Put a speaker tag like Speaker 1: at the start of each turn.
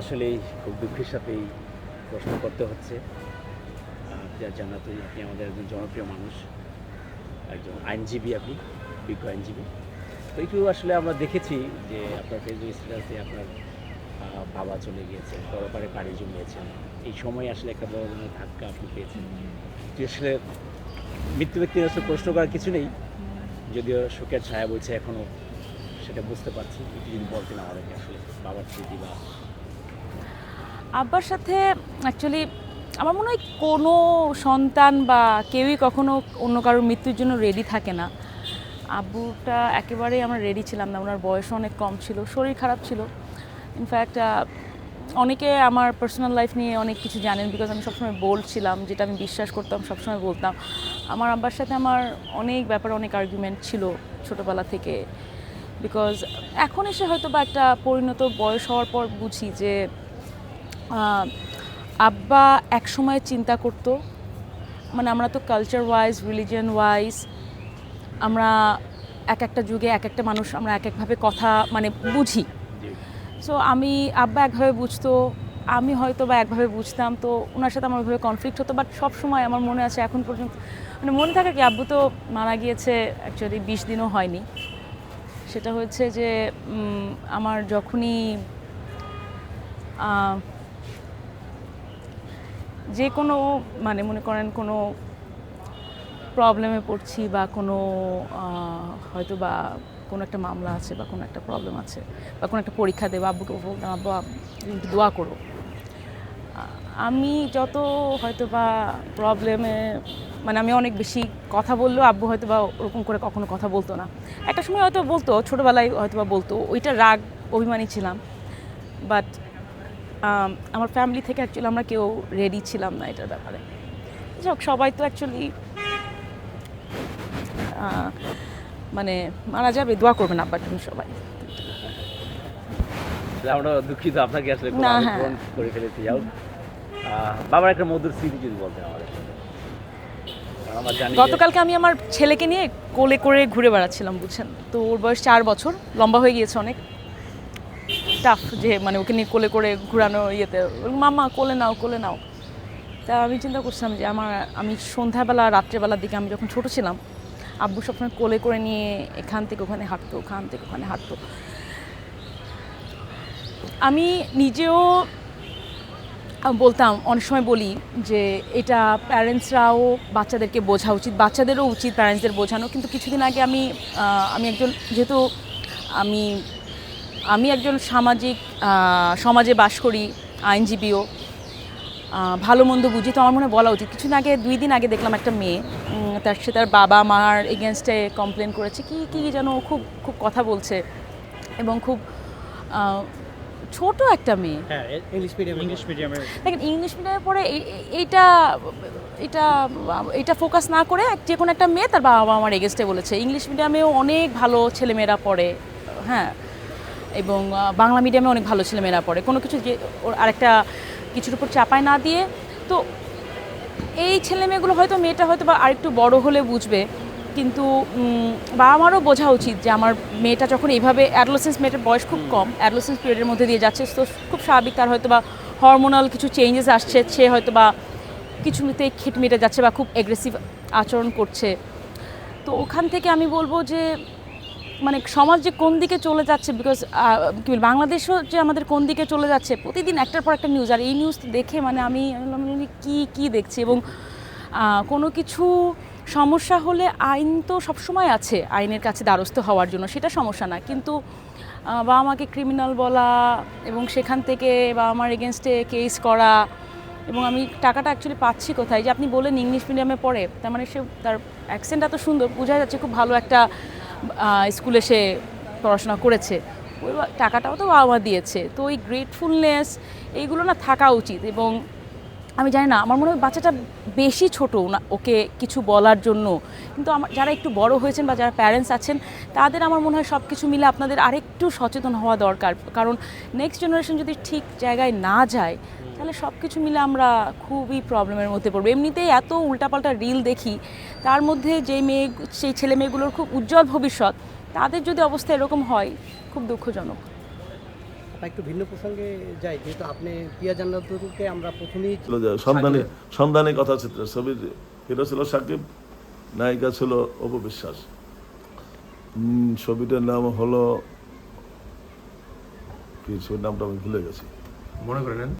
Speaker 1: আসলেই খুব দুঃখের সাথেই প্রশ্ন করতে হচ্ছে। যা জানাতেই আপনি আমাদের একজন জনপ্রিয় মানুষ, একজন আইনজীবী আপনি, বিজ্ঞ আইনজীবী। তো একটু আসলে আমরা দেখেছি যে আপনার ফেসবুক স্ট্যাটাসে আপনার বাবা চলে গিয়েছেন পরপারে পাড়ি জমিয়েছেন। এই সময় আসলে একটা বড় ধরনের ধাক্কা আপনি পেয়েছেন। আসলে মৃত্যু ব্যক্তির আসলে প্রশ্ন করার কিছু নেই, যদিও শোকের ছায়া বলছে এখনও সেটা বুঝতে পারছি। যদি বলতেন আমাদেরকে আসলে বাবার স্মৃতি বা
Speaker 2: আব্বার সাথে অ্যাকচুয়ালি আমার মনে হয় কোনো সন্তান বা কেউই কখনো অন্য কারোর মৃত্যুর জন্য রেডি থাকে না। আব্বুটা একেবারেই আমরা রেডি ছিলাম না, ওনার বয়সও অনেক কম ছিল, শরীর খারাপ ছিল। ইনফ্যাক্ট অনেকে আমার পার্সোনাল লাইফ নিয়ে অনেক কিছু জানেন বিকজ আমি সবসময় বলছিলাম যেটা আমি বিশ্বাস করতাম, সবসময় বলতাম। আমার আব্বার সাথে আমার অনেক ব্যাপারে অনেক আর্গুমেন্ট ছিল ছোটোবেলা থেকে। বিকজ এখন এসে হয়তো বা একটা পরিণত বয়স হওয়ার পর বুঝি যে আব্বা এক সময় চিন্তা করতো মানে আমরা তো কালচার ওয়াইজ রিলিজিয়ান ওয়াইজ আমরা এক একটা যুগে এক একটা মানুষ, আমরা এক একভাবে কথা মানে বুঝি। সো আমি, আব্বা একভাবে বুঝতো, আমি হয়তো বা একভাবে বুঝতাম, তো ওনার সাথে আমার ওইভাবে কনফ্লিক্ট হতো বাট সব সময় আমার মনে আছে এখন পর্যন্ত মানে মনে থাকে কি, আব্বু তো মারা গিয়েছে অ্যাকচুয়ালি বিশ দিনও হয়নি। সেটা হচ্ছে যে আমার যখনই যে কোনো মানে মনে করেন কোনো প্রবলেমে পড়ছি বা কোনো হয়তো বা কোনো একটা মামলা আছে বা কোনো একটা প্রবলেম আছে বা কোনো একটা পরীক্ষা দেবো আব্বুকে বলতাম আব্বু দোয়া করো। আমি যত হয়তো বা প্রবলেমে মানে আমি অনেক বেশি কথা বললেও আব্বু হয়তো বা ওরকম করে কখনো কথা বলতো না। একটা সময় হয়তো বলতো, ছোটোবেলায় হয়তো বা বলতো, ওইটা রাগ অভিমানী ছিলাম। বাট আমার ফ্যামিলি থেকে অ্যাকচুয়ালি আমরা কেউ রেডি ছিলাম না এটার ব্যাপারে। যাক সবাই তো অ্যাকচুয়ালি মানে মারা যাবে দোয়া করবেন আব্বার জন্য সবাই।
Speaker 1: আমরা দুঃখিত আপনাকে আসলে আবেগপ্রবণ করে ফেলেছি। যাও বাবার একটা মধুর স্মৃতি যদি বলতেন আমাদের যে-
Speaker 2: গতকালকে আমি আমার ছেলেকে নিয়ে কোলে করে ঘুরে বেড়াচ্ছিলাম বুঝছেন? তো ওর বয়স চার বছর লম্বা হয়ে গিয়েছে অনেক। টাফ যে মানে ওকে নিয়ে কোলে করে ঘুরানো ইয়েতে। মামা, কোলে নাও কোলে নাও। তা আমি চিন্তা করছিলাম যে আমার, আমি সন্ধ্যাবেলা, রাত্রেবেলার দিকে আমি যখন ছোট ছিলাম, আব্বু সবসময় কোলে করে নিয়ে এখান থেকে ওখানে হাঁটতো, ওখান থেকে ওখানে হাঁটতো। আমি নিজেও বলতাম, অনেক সময় বলি যে এটা প্যারেন্টসরাও বাচ্চাদেরকে বোঝা উচিত, বাচ্চাদেরও উচিত প্যারেন্টসদের বোঝানো। কিন্তু কিছুদিন আগে আমি আমি একজন, যেহেতু আমি আমি একজন সামাজিক সমাজে বাস করি আইনজীবীও। ভালো মন্দ বুঝি তো আমার মনে বলা উচিত। কিছুদিন আগে দুই দিন আগে দেখলাম একটা মেয়ে তার সে তার বাবা মার এগেনস্টে কমপ্লেন করেছে। কি কি যেন খুব খুব কথা বলছে এবং খুব ছোট একটা মেয়ে।
Speaker 3: হ্যাঁ ইংলিশ মিডিয়াম মিডিয়ামের
Speaker 2: দেখেন ইংলিশ মিডিয়ামে পড়ে এই- এই- এইটা এটা এটা ফোকাস না করে যে কোনো একটা মেয়ে তার বাবা মা আমার এগেস্টে বলেছে। ইংলিশ মিডিয়ামেও অনেক ভালো ছেলেমেয়েরা পড়ে। হ্যাঁ এবং বাংলা মিডিয়ামে অনেক ভালো ছেলেমেয়েরা পড়ে। কোনো কিছু যে ওর আরেকটা কিছুর উপর চাপায় না দিয়ে তো এই ছেলে মেয়েগুলো হয়তো মেয়েটা হয়তো বা আরেকটু বড় হলে বুঝবে কিন্তু বাবা মারও বোঝা উচিত যে আমার মেয়েটা যখন এইভাবে অ্যাডলোসেন্স মেয়েটার বয়স খুব কম অ্যাডলোসেন্স পিরিয়ডের মধ্যে দিয়ে যাচ্ছে তো খুব স্বাভাবিক তার হয়তো বা হরমোনাল কিছু চেঞ্জেস আসছে সে হয়তো বা কিছুতে খিট মেটে যাচ্ছে বা খুব এগ্রেসিভ আচরণ করছে। তো ওখান থেকে আমি বলব যে মানে সমাজ যে কোন দিকে চলে যাচ্ছে বিকজ কি বলব, বাংলাদেশও যে আমাদের কোন দিকে চলে যাচ্ছে প্রতিদিন একটার পর একটা নিউজ আর এই নিউজ দেখে মানে আমি কি কি দেখছি এবং কোনো কিছু সমস্যা হলে আইন তো সবসময় আছে আইনের কাছে দ্বারস্থ হওয়ার জন্য সেটা সমস্যা না। কিন্তু বাবা মাকে ক্রিমিনাল বলা এবং সেখান থেকে বাবা মার এগেনস্টে কেস করা এবং আমি টাকাটা অ্যাকচুয়ালি পাচ্ছি কোথায়? যে আপনি বলেন ইংলিশ মিডিয়ামে পড়ে তার মানে সে তার অ্যাকসেন্ট এত সুন্দর বোঝা যাচ্ছে খুব ভালো একটা স্কুলে সে পড়াশোনা করেছে, ওই টাকাটাও তো বাবা মা দিয়েছে। তো ওই গ্রেটফুলনেস এইগুলো না থাকা উচিত এবং আমি জানি না, আমার মনে হয় বাচ্চাটা বেশি ছোট না, ওকে কিছু বলার জন্য। কিন্তু আমার, যারা একটু বড় হয়েছেন বা যারা প্যারেন্টস আছেন, তাদের আমার মনে হয় সব কিছু মিলে আপনাদের আরেকটু সচেতন হওয়া দরকার। কারণ নেক্সট জেনারেশন যদি ঠিক জায়গায় না যায়, তাহলে সব কিছু মিলে আমরা খুবই প্রবলেমের মধ্যে পড়ব। এমনিতেই এত উল্টাপাল্টা রিল দেখি, তার মধ্যে যে মেয়ে, সেই ছেলে মেয়েগুলোর খুব উজ্জ্বল ভবিষ্যৎ, তাদের যদি অবস্থা এরকম হয়, খুব দুঃখজনক।
Speaker 4: একটু ভিন্ন প্রসঙ্গে যাই যেহেতু আপনি পিয়া জান্নাতুলকে আমরা প্রথমেই
Speaker 5: সন্ধানে সন্ধানে কথা চিত্র ছবির হিরো ছিল সাকিব নায়িকা ছিল অপবিশ্বাস ছবিটার নাম হলো কি ছবির নামটা আমি ভুলে গেছি।
Speaker 6: মনে করে নেন।